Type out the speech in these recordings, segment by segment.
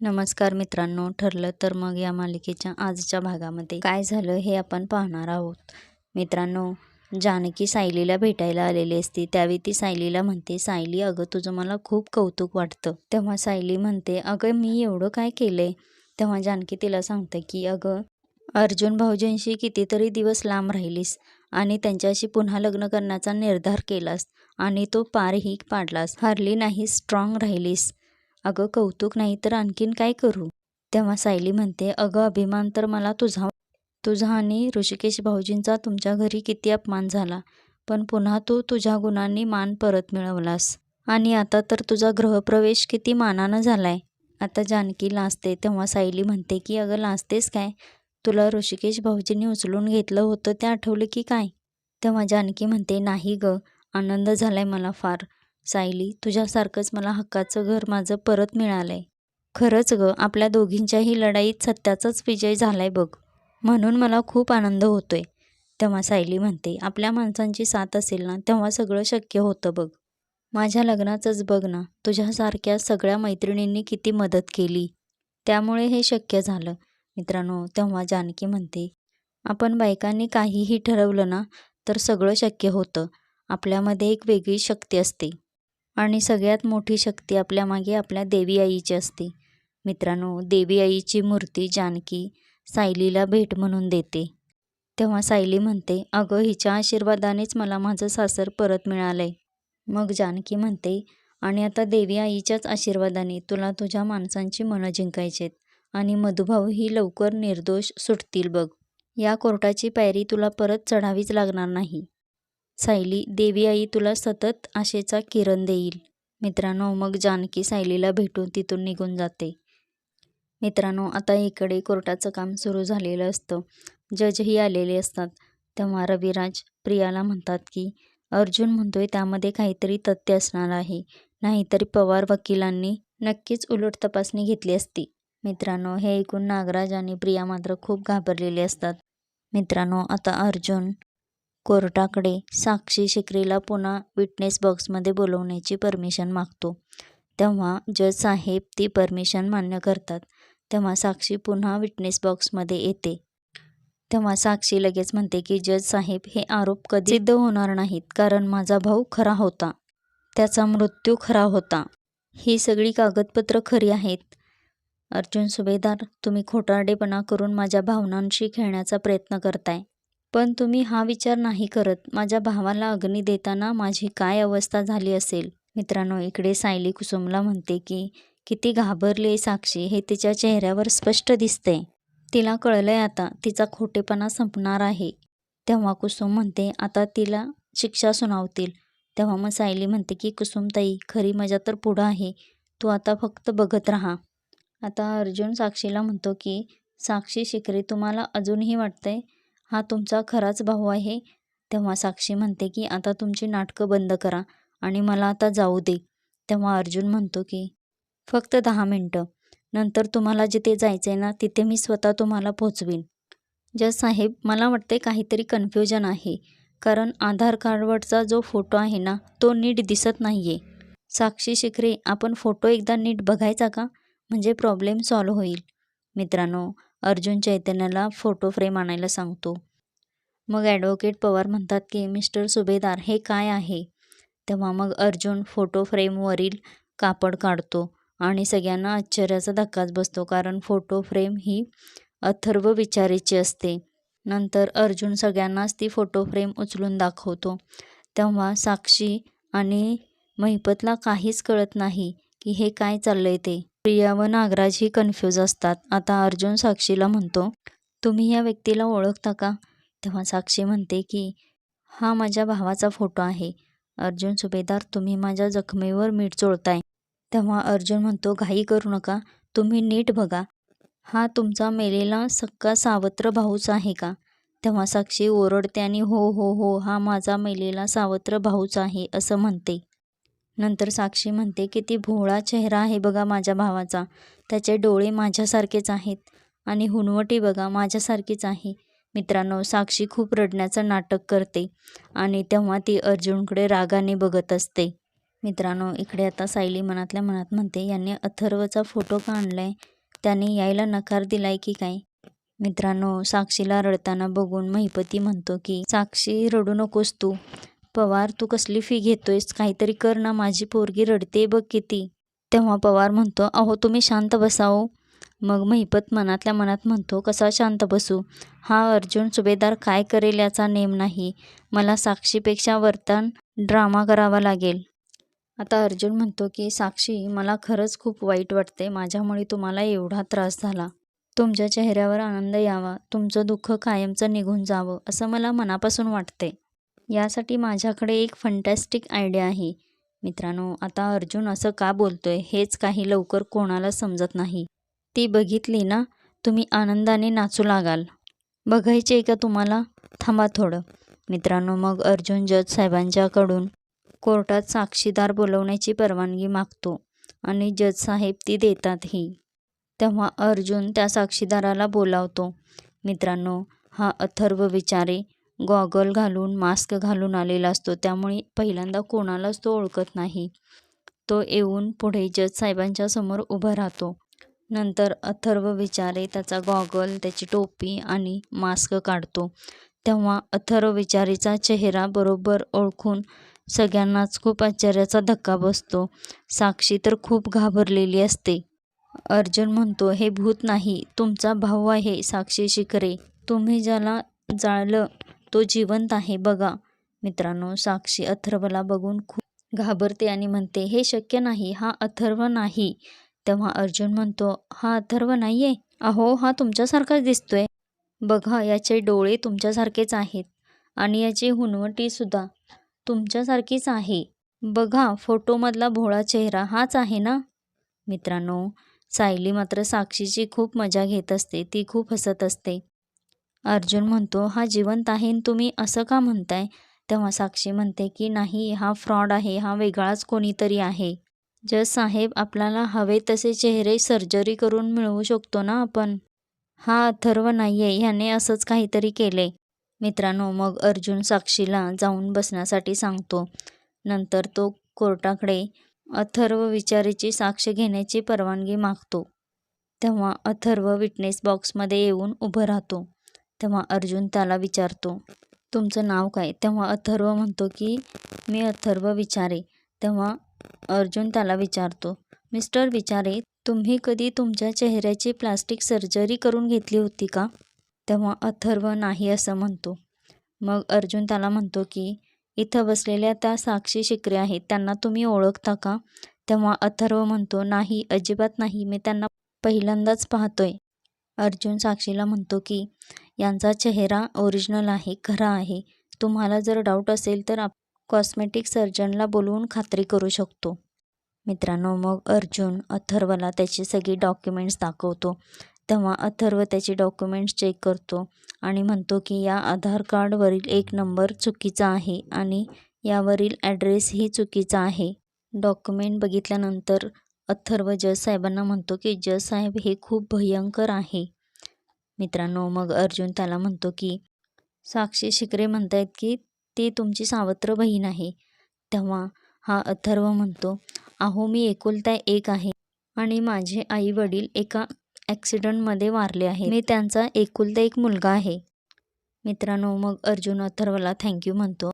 नमस्कार मित्रांनो ठरलं तर मग या मालिकेच्या आजच्या भागामध्ये काय झालं हे आपण पाहणार आहोत. मित्रांनो जानकी सायलीला भेटायला आलेली असते त्यावेळी ती सायलीला म्हणते सायली अगं तुझं मला खूप कौतुक वाटतं. तेव्हा सायली म्हणते अगं मी एवढं काय केलंय? तेव्हा जानकी तिला सांगते की अगं अर्जुन भाऊजींशी कितीतरी दिवस लांब राहिलीस आणि त्यांच्याशी पुन्हा लग्न करण्याचा निर्धार केलास आणि तो पारही पाडलास. हरली नाही स्ट्रॉंग राहिलीस. अगं कौतुक नाही तर आणखीन काय करू? तेव्हा सायली म्हणते अगं अभिमान तर मला तुझा तुझा आणि ऋषिकेश भाऊजींचा तुमच्या घरी किती अपमान झाला. पण पुन्हा तू तुझ्या गुणांनी मान परत मिळवलास. आणि आता तर तुझा गृहप्रवेश किती मानानं झालाय. आता जानकी लाजते तेव्हा सायली म्हणते की अगं लाजतेस काय? तुला ऋषिकेश भाऊजींनी उचलून घेतलं होतं ते आठवलं की काय? तेव्हा जानकी म्हणते नाही ग आनंद झालाय मला फार. सायली तुझ्यासारखंच मला हक्काचं घर माझं परत मिळालंय. खरंच ग आपल्या दोघींच्याही लढाईत सत्याचाच विजय झालाय बघ. म्हणून मला खूप आनंद होतोय. तेव्हा सायली म्हणते आपल्या माणसांची साथ असेल ना तेव्हा सगळं शक्य होतं बघ. माझ्या लग्नाचंच बघ ना तुझ्यासारख्या सगळ्या मैत्रिणींनी किती मदत केली. त्यामुळे हे शक्य झालं. मित्रांनो तेव्हा जानकी म्हणते आपण बायकांनी काहीही ठरवलं ना तर सगळं शक्य होतं. आपल्यामध्ये एक वेगळी शक्ती असते. आणि सगळ्यात मोठी शक्ती आपल्या मागे आपल्या देवी आईची असते. मित्रांनो देवी आईची मूर्ती जानकी सायलीला भेट म्हणून देते. तेव्हा सायली म्हणते अगं हिच्या आशीर्वादानेच मला माझं सासर परत मिळालंय. मग जानकी म्हणते आणि आता देवी आईच्याच आशीर्वादाने तुला तुझ्या माणसांची मनं जिंकायचेत आणि मधुभाऊही लवकर निर्दोष सुटतील बघ. या कोर्टाची पायरी तुला परत चढावीच लागणार नाही. सायली देवी आई तुला सतत आशेचा किरण देईल. मित्रांनो मग जानकी सायलीला भेटून तिथून निघून जाते. मित्रांनो आता इकडे कोर्टाचं काम सुरू झालेलं असतं. जजही आलेले असतात. तेव्हा रविराज प्रियाला म्हणतात की अर्जुन म्हणतोय त्यामध्ये काहीतरी तथ्य असणार आहे. नाहीतरी पवार वकिलांनी नक्कीच उलट तपासणी घेतली असती. मित्रांनो हे ऐकून नागराज आणि प्रिया मात्र खूप घाबरलेले असतात. मित्रांनो आता अर्जुन कोर्टाकडे साक्षी शिकरीला पुन्हा विटनेस बॉक्समध्ये बोलवण्याची परमिशन मागतो. तेव्हा जज साहेब ती परमिशन मान्य करतात. तेव्हा साक्षी पुन्हा विटनेस बॉक्समध्ये येते. तेव्हा साक्षी लगेच म्हणते की जज साहेब हे आरोप कधी सिद्ध होणार नाहीत कारण माझा भाऊ खरा होता. त्याचा मृत्यू खरा होता. ही सगळी कागदपत्र खरी आहेत. अर्जुन सुभेदार तुम्ही खोटारडेपणा करून माझ्या भावनांशी खेळण्याचा प्रयत्न करताय. पण तुम्ही हा विचार नाही करत. माझ्या भावाला अग्नी देताना माझी काय अवस्था झाली असेल? मित्रांनो इकडे सायली कुसुमला म्हणते की किती घाबरले साक्षी हे तिच्या चेहऱ्यावर स्पष्ट दिसते. तिला कळलंय आता तिचा खोटेपणा संपणार आहे. तेव्हा कुसुम म्हणते आता तिला शिक्षा सुनावतील. तेव्हा मग सायली म्हणते की कुसुमताई खरी मजा तर पुढं आहे. तू आता फक्त बघत राहा. आता अर्जुन साक्षीला म्हणतो की साक्षी शिकरे तुम्हाला अजूनही वाटतंय हा तुमचा खराच भाऊ आहे. तेव्हा साक्षी म्हणते की आता तुमची नाटकं बंद करा आणि मला आता जाऊ दे. तेव्हा अर्जुन म्हणतो की फक्त दहा मिनटं. नंतर तुम्हाला जिथे जायचं आहे ना तिथे मी स्वतः तुम्हाला पोचवीन. जज साहेब मला वाटते काहीतरी कन्फ्युजन आहे. कारण आधार कार्डवरचा जो फोटो आहे ना तो नीट दिसत नाही आहे साक्षी शिखरे आपण फोटो एकदा नीट बघायचा का? म्हणजे प्रॉब्लेम सॉल्व होईल. मित्रांनो अर्जुन चैतन्याला फोटो फ्रेम आणायला सांगतो. मग ॲडव्होकेट पवार म्हणतात की मिस्टर सुभेदार हे काय आहे? तेव्हा मग अर्जुन फोटो फ्रेमवरील कापड काढतो आणि सगळ्यांना आश्चर्याचा धक्काच बसतो कारण फोटो फ्रेम ही अथर्व विचारीची असते. नंतर अर्जुन सगळ्यांनाच ती फोटो फ्रेम उचलून दाखवतो. तेव्हा साक्षी आणि महिपतला काहीच कळत नाही की हे काय चाललं आहे ते. प्रिया व नागराज ही कन्फ्यूज असतात. आता अर्जुन साक्षीला म्हणतो तुम्ही या व्यक्तीला ओळखता का? तेव्हा साक्षी म्हणते की हा माझ्या भावाचा फोटो आहे. अर्जुन सुभेदार तुम्ही माझ्या जखमेवर मीठ चोळताय. तेव्हा अर्जुन म्हणतो घाई करू नका. तुम्ही नीट बघा. हा तुमचा मेलेला सक्का सावत्र भाऊच आहे का? तेव्हा साक्षी ओरडते आणि हो हो हो. हा माझा मेलेला सावत्र भाऊच आहे असं म्हणते. नंतर साक्षी म्हणते किती भोळा चेहरा आहे बघा माझ्या भावाचा. त्याचे डोळे माझ्यासारखेच आहेत आणि हुनवटी बघा माझ्यासारखीच आहे. मित्रांनो साक्षी खूप रडण्याचं नाटक करते आणि तेव्हा ती अर्जुनकडे रागाने बघत असते. मित्रांनो इकडे आता सायली मनातल्या मनात म्हणते यांनी अथर्वचा फोटो का आणलाय? त्याने यायला नकार दिलाय की काय? मित्रांनो साक्षीला रडताना बघून महिपती म्हणतो की साक्षी रडू नकोस तू. पवार तू कसली फी घेतोयस? काहीतरी कर ना माझी पोरगी रडते बघ किती. तेव्हा पवार म्हणतो अहो तुम्ही शांत बसाओ हो. मग महिपत मनातल्या मनात म्हणतो कसा शांत बसू? हा अर्जुन सुभेदार काय करेल याचा नेम नाही. मला साक्षीपेक्षा वर्तन ड्रामा करावा लागेल. आता अर्जुन म्हणतो की साक्षी मला खरंच खूप वाईट वाटते माझ्यामुळे तुम्हाला एवढा त्रास झाला. तुमच्या चेहऱ्यावर आनंद यावा. तुमचं दुःख कायमचं निघून जावं असं मला मनापासून वाटते यासाठी माझ्याकडे एक फंटॅस्टिक आयडिया आहे. मित्रांनो आता अर्जुन असं का बोलतोय हेच काही लवकर कोणाला समजत नाही. ती बघितली ना तुम्ही आनंदाने नाचू लागाल. बघायचे आहे का तुम्हाला? थांबा थोडं. मित्रांनो मग अर्जुन जज साहेबांच्याकडून कोर्टात साक्षीदार बोलवण्याची परवानगी मागतो आणि जज साहेब ती देतातही. तेव्हा अर्जुन त्या साक्षीदाराला बोलावतो. मित्रांनो हा अथर्व विचारे गॉगल घालून मास्क घालून आलेला असतो. त्यामुळे पहिल्यांदा कोणालाच तो ओळखत नाही. तो येऊन पुढे जज साहेबांच्या समोर उभा राहतो. नंतर अथर्व विचारे त्याचा गॉगल त्याची टोपी आणि मास्क काढतो. तेव्हा अथर्व विचारेचा चेहरा बरोबर ओळखून सगळ्यांनाच खूप आश्चर्याचा धक्का बसतो. साक्षी तर खूप घाबरलेली असते. अर्जुन म्हणतो हे भूत नाही तुमचा भाऊ आहे साक्षी शिकरे तुम्ही ज्याला जाळलं तो जिवंत आहे. बघा मित्रांनो साक्षी अथर्वला बघून खूप घाबरते आणि म्हणते हे शक्य नाही हा अथर्व नाही. तेव्हा अर्जुन म्हणतो हा अथर्व नाही आहे अहो हा तुमच्यासारखाच दिसतोय. बघा याचे डोळे तुमच्यासारखेच आहेत आणि याची हुनवटीसुद्धा तुमच्यासारखीच आहे. बघा फोटोमधला भोळा चेहरा हाच आहे ना? मित्रांनो सायली मात्र साक्षीची खूप मजा घेत असते ती खूप हसत असते. अर्जुन म्हणतो हा जिवंत आहे आणि तुम्ही असं का म्हणताय? तेव्हा साक्षी म्हणते की नाही हा फ्रॉड आहे हा वेगळाच कोणीतरी आहे. जज साहेब आपल्याला हवे तसे चेहरे सर्जरी करून मिळवू शकतो ना आपण. हा अथर्व नाही आहे ह्याने असंच काहीतरी केले. मित्रांनो मग अर्जुन साक्षीला जाऊन बसण्यासाठी सांगतो. नंतर तो कोर्टाकडे अथर्व विचारेची साक्ष घेण्याची परवानगी मागतो. तेव्हा अथर्व विटनेस बॉक्समध्ये येऊन उभं राहतो. तेव्हा अर्जुन त्याला विचारतो तुमचं नाव काय? तेव्हा अथर्व म्हणतो की मी अथर्व विचारे. तेव्हा अर्जुन त्याला विचारतो मिस्टर विचारे तुम्ही कधी तुमच्या चेहऱ्याची प्लास्टिक सर्जरी करून घेतली होती का? तेव्हा अथर्व नाही असं म्हणतो. मग अर्जुन त्याला म्हणतो की इथं बसलेल्या त्या साक्षी शिकरे आहेत त्यांना तुम्ही ओळखता का? तेव्हा अथर्व म्हणतो नाही अजिबात नाही मी त्यांना पहिल्यांदाच पाहतोय. अर्जुन साक्षीला म्हणतो की यांचा चेहरा ओरिजिनल आहे खरा आहे. तुम्हाला जर डाऊट असेल तर आप कॉस्मेटिक सर्जनला बोलवून खात्री करू शकतो. मित्रांनो मग अर्जुन अथर्वला त्याची सगळी डॉक्युमेंट्स दाखवतो. तेव्हा अथर्व त्याची डॉक्युमेंट्स चेक करतो आणि म्हणतो की या आधार कार्डवरील एक नंबर चुकीचा आहे आणि यावरील ॲड्रेसही चुकीचा आहे. डॉक्युमेंट बघितल्यानंतर अथर्व जज साहेबांना म्हणतो की जज साहेब हे खूप भयंकर आहे. मित्रांनो मग अर्जुन त्याला म्हणतो की साक्षी शिकरे म्हणतायत की ती तुमची सावत्र बहीण आहे. तेव्हा हा अथर्व म्हणतो अहो मी एकुलता एक आहे आणि माझे आई वडील एका ॲक्सिडंटमध्ये वारले आहे मी त्यांचा एकुलता एक मुलगा आहे. मित्रांनो मग अर्जुन अथर्वला थँक्यू म्हणतो.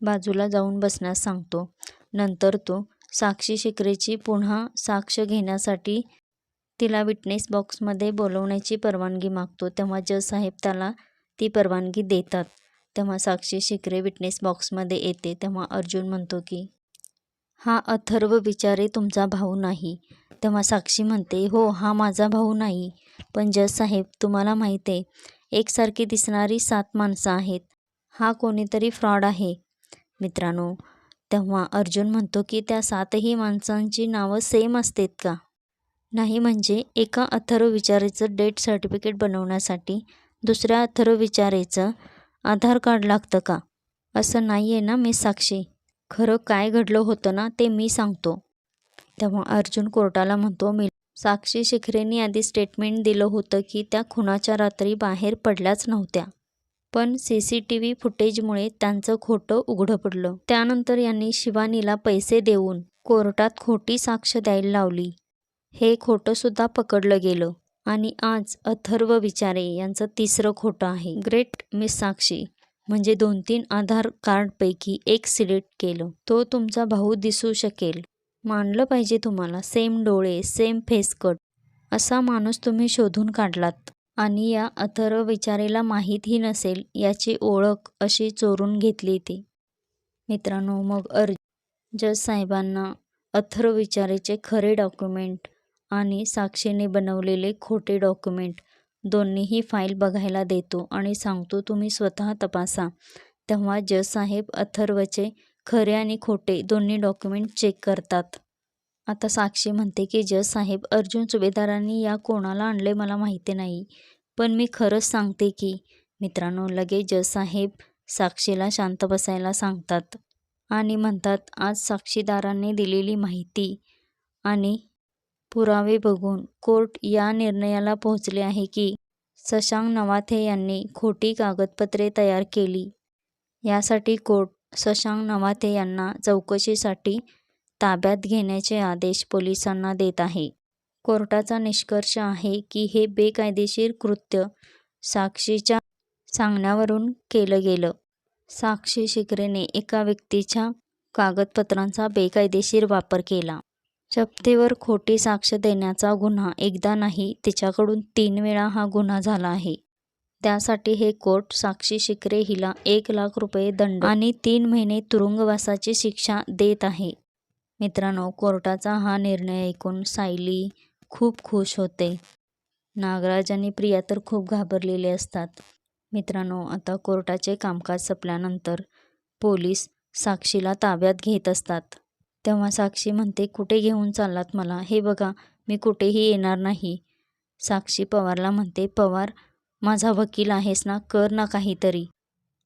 बाजूला जाऊन बसण्यास सांगतो. नंतर तो साक्षी शिकरेची पुन्हा साक्ष घेण्यासाठी तिला विटनेस बॉक्समध्ये बोलवण्याची परवानगी मागतो. तेव्हा जज साहेब त्याला ती परवानगी देतात. तेव्हा साक्षी शिकरे विटनेस बॉक्समध्ये येते. तेव्हा अर्जुन म्हणतो की हा अथर्व विचारे तुमचा भाऊ नाही. तेव्हा साक्षी म्हणते हो हा माझा भाऊ नाही. पण जज साहेब तुम्हाला माहीत आहे एकसारखी दिसणारी सात माणसं आहेत. हा कोणीतरी फ्रॉड आहे. मित्रांनो तेव्हा अर्जुन म्हणतो की त्या सातही माणसांची नावं सेम असतात का? नाही म्हणजे एका अथर्व विचारेचं डेट सर्टिफिकेट बनवण्यासाठी दुसऱ्या अथर्व विचारेचं आधार कार्ड लागतं का? असं नाही आहे ना मी साक्षी? खरं काय घडलं होतं ना ते मी सांगतो. तेव्हा अर्जुन कोर्टाला म्हणतो मी साक्षी शिखरेंनी आधी स्टेटमेंट दिलं होतं की त्या खुनाच्या रात्री बाहेर पडल्याच नव्हत्या. पण सी सी टी व्ही फुटेजमुळे त्यांचं खोटं उघडं पडलं. त्यानंतर यांनी शिवानीला पैसे देऊन कोर्टात खोटी साक्ष द्यायला लावली. हे खोटंसुद्धा पकडलं गेलं. आणि आज अथर्व विचारे यांचं तिसरं खोटं आहे. ग्रेट मिस साक्षी म्हणजे दोन तीन आधार कार्डपैकी एक सिलेक्ट केलं. तो तुमचा भाऊ दिसू शकेल. मानलं पाहिजे तुम्हाला. सेम डोळे सेम फेस कट. असा माणूस तुम्ही शोधून काढलात. आणि या अथर्व विचारेला माहीतही नसेल याची ओळख अशी चोरून घेतली ती. मित्रांनो मग अर्ज. जज साहेबांना अथर्व विचारेचे खरे डॉक्युमेंट आणि साक्षीने बनवलेले खोटे डॉक्युमेंट. दोन्हीही फाईल बघायला देतो आणि सांगतो तुम्ही स्वतः तपासा. तेव्हा जसाहेब साहेब अथर्वचे खरे आणि खोटे दोन्ही डॉक्युमेंट चेक करतात. आता साक्षी म्हणते की जज साहेब अर्जुन सुभेदारांनी या कोणाला आणले मला माहिती नाही. पण मी खरंच सांगते की मित्रांनो लगे जज साहेब साक्षीला शांत बसायला सांगतात आणि म्हणतात आज साक्षीदारांनी दिलेली माहिती आणि पुरावे बघून कोर्ट या निर्णयाला पोहोचले आहे की शशांक नवाथे यांनी खोटी कागदपत्रे तयार केली. यासाठी कोर्ट शशांक नवाथे यांना चौकशीसाठी ताब्यात घेण्याचे आदेश पोलिसांना देत आहे. कोर्टाचा निष्कर्ष आहे की हे बेकायदेशीर कृत्य साक्षीच्या सांगण्यावरून केलं गेलं. साक्षी शिकरेने एका व्यक्तीच्या कागदपत्रांचा बेकायदेशीर वापर केला. शपथेवर खोटी साक्ष देण्याचा गुन्हा एकदा नाही तिच्याकडून तीन वेळा हा गुन्हा झाला आहे. त्यासाठी हे कोर्ट साक्षी शिकरे हिला एक लाख रुपये दंड आणि तीन महिने तुरुंगवासाची शिक्षा देत आहे. मित्रांनो कोर्टाचा हा निर्णय ऐकून सायली खूप खुश होते. नागराज आणि प्रिया तर खूप घाबरलेले असतात. मित्रांनो आता कोर्टाचे कामकाज संपल्यानंतर पोलीस साक्षीला ताब्यात घेत असतात. तेव्हा साक्षी म्हणते कुठे घेऊन चाललात मला? हे बघा मी कुठेही येणार नाही. साक्षी पवारला म्हणते पवार माझा वकील आहेस ना? कर ना काहीतरी.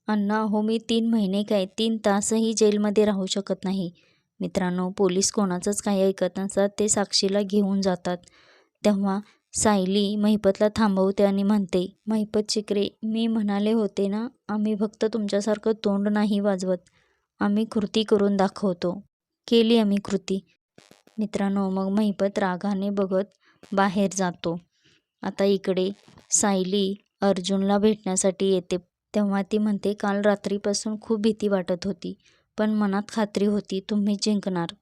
अण्णा हो मी तीन महिने काय तीन तासही जेलमध्ये राहू शकत नाही. मित्रांनो पोलीस कोणाचंच काही ऐकत नसतात ते साक्षीला घेऊन जातात. तेव्हा सायली महिपतला थांबवते आणि म्हणते महिपत शिकरे मी म्हणाले होते ना आम्ही फक्त तुमच्यासारखं तोंड नाही वाजवत आम्ही कृती करून दाखवतो. केली आम्ही कृती. मित्रांनो मग महिपत रागाने बघत बाहेर जातो. आता इकडे सायली अर्जुनला भेटण्यासाठी येते. तेव्हा ती म्हणते काल रात्रीपासून खूप भीती वाटत होती पण मनात खात्री होती तुम्ही जिंकणार.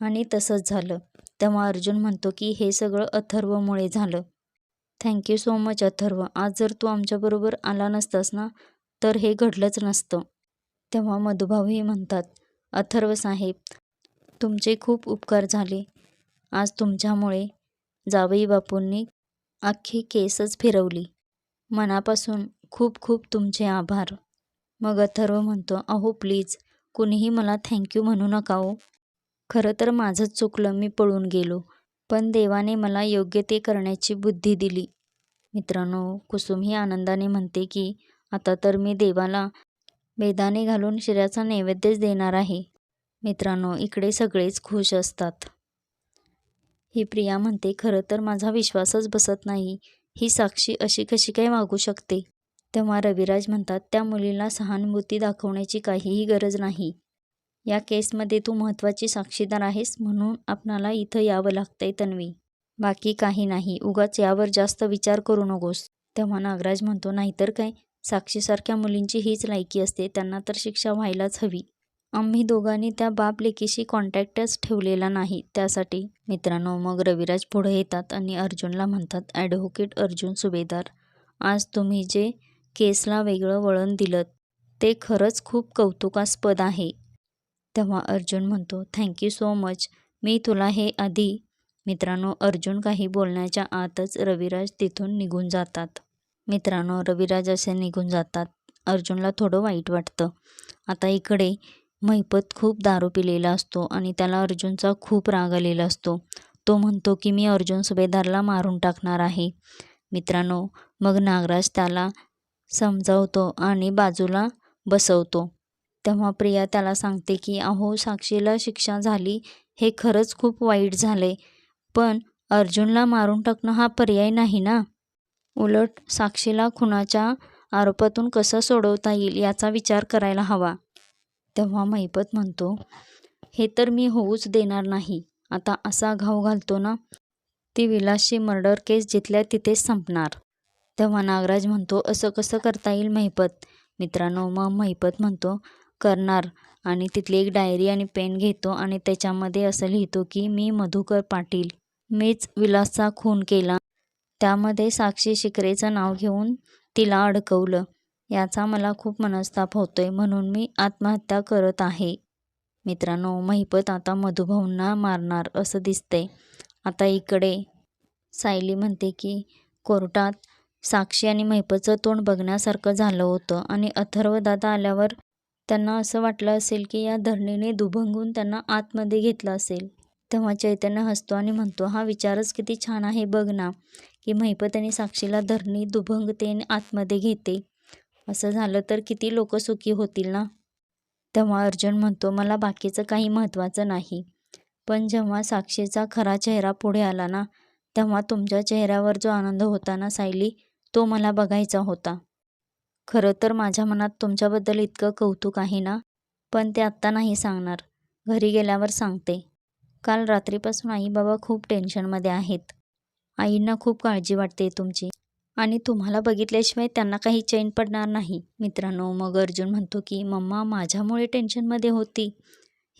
आणि तसंच झालं. तेव्हा अर्जुन म्हणतो की हे सगळं अथर्वमुळे झालं. Thank you so much Atharva. आज जर तू आमच्याबरोबर आला नसतास ना तर हे घडलंच नसतं. तेव्हा मधुभाऊही म्हणतात अथर्व साहेब तुमचे खूप उपकार झाले. आज तुमच्यामुळे जावई बापूंनी अख्खी केसच फिरवली. मनापासून खूप खूप तुमचे आभार. मग अथर्व म्हणतो अहो प्लीज कुणीही मला थँक्यू म्हणू नका हो. खरं तर माझंच चुकलं मी पळून गेलो. पण देवाने मला योग्य ते करण्याची बुद्धी दिली. मित्रांनो कुसुम ही आनंदाने म्हणते की आता तर मी देवाला वेदाने घालून शिऱ्याचा नैवेद्यच देणार आहे. मित्रांनो इकडे सगळेच खुश असतात. ही प्रिया म्हणते खरं तर माझा विश्वासच बसत नाही. ही साक्षी अशी कशी काय वागू शकते? तेव्हा रविराज म्हणतात त्या मुलीला सहानुभूती दाखवण्याची काहीही गरज नाही. या केसमध्ये तू महत्त्वाची साक्षीदार आहेस म्हणून आपणाला इथं यावं लागतंय तन्वी. बाकी काही नाही. उगाच यावर जास्त विचार करू नकोस. तेव्हा नागराज म्हणतो नाहीतर काय? साक्षीसारख्या मुलींची हीच लायकी असते. त्यांना तर शिक्षा व्हायलाच हवी. आम्ही दोघांनी त्या बाप लेकीशी कॉन्टॅक्टच ठेवलेला नाही. त्यासाठी मित्रांनो मग रविराज पुढे येतात आणि अर्जुनला म्हणतात ॲडव्होकेट अर्जुन सुभेदार आज तुम्ही जे केसला वेगळं वळण दिलं ते खरंच खूप कौतुकास्पद आहे. तेव्हा अर्जुन म्हणतो थँक्यू सो मच मी तुला हे आधी मित्रांनो अर्जुन काही बोलण्याच्या आतच रविराज तिथून निघून जातात. मित्रांनो रविराज असे निघून जातात. अर्जुनला थोडं वाईट वाटतं. आता इकडे महिपत खूप दारू पिलेला असतो आणि त्याला अर्जुनचा खूप राग आलेला असतो. तो म्हणतो की मी अर्जुन सुभेदारला मारून टाकणार आहे. मित्रांनो मग नागराज त्याला समजावतो आणि बाजूला बसवतो. तेव्हा प्रिया त्याला सांगते की अहो साक्षीला शिक्षा झाली हे खरंच खूप वाईट झाले पण अर्जुनला मारून टाकणं हा पर्याय नाही ना? उलट साक्षीला खुनाच्या आरोपातून कसं सोडवता येईल याचा विचार करायला हवा. तेव्हा महिपत म्हणतो हे तर मी होऊच देणार नाही. आता असा घाव घालतो ना ती विलासची मर्डर केस जिथल्या तिथेच संपणार. तेव्हा नागराज म्हणतो असं कसं करता येईल महिपत मित्रांनो मग महिपत म्हणतो करणार. आणि तिथली एक डायरी आणि पेन घेतो आणि त्याच्यामध्ये असं लिहितो की मी मधुकर पाटील. मीच विलासचा खून केला. त्यामध्ये साक्षी शिकरेचं नाव घेऊन तिला अडकवलं. याचा मला खूप मनस्ताप होतोय म्हणून मी आत्महत्या करत आहे. मित्रांनो महिपत आता मधुभाऊंना मारणार असं दिसतंय. आता इकडे सायली म्हणते की कोर्टात साक्षी आणि महिपतचं तोंड बघण्यासारखं झालं होतं आणि अथर्वदादा आल्यावर त्यांना असं वाटलं असेल की या धरणीने दुभंगून त्यांना आतमध्ये घेतलं असेल. तेव्हा चैतन्य हसतो आणि म्हणतो हा विचारच किती छान आहे बघ ना की महिपत आणि साक्षीला धरणी दुभंगते आणि आतमध्ये घेते. असं झालं तर किती लोक सुखी होतील ना? तेव्हा अर्जुन म्हणतो मला बाकीचं काही महत्त्वाचं नाही. पण जेव्हा साक्षीचा खरा चेहरा पुढे आला ना तेव्हा तुमच्या चेहऱ्यावर जो आनंद होता ना सायली तो मला बघायचा होता. खरं तर माझ्या मनात तुमच्याबद्दल इतकं कौतुक आहे ना? पण ते आत्ता नाही सांगणार. घरी गेल्यावर सांगते. काल रात्रीपासून आई बाबा खूप टेन्शनमध्ये आहेत. आईंना खूप काळजी वाटते तुमची. आणि तुम्हाला बघितल्याशिवाय त्यांना काही चैन पडणार नाही. मित्रांनो मग अर्जुन म्हणतो की मम्मा माझ्यामुळे टेन्शनमध्ये होती.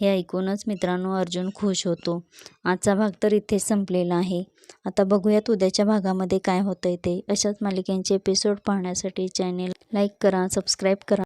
हे ऐकूनच मित्रांनो अर्जुन खुश होतो. आजचा भाग तर इथेच संपलेला आहे. आता बघूयात उद्याच्या भागामध्ये काय होतंय ते. अशाच मालिकांचे एपिसोड पाहण्यासाठी चॅनेल लाईक करा सबस्क्राईब करा.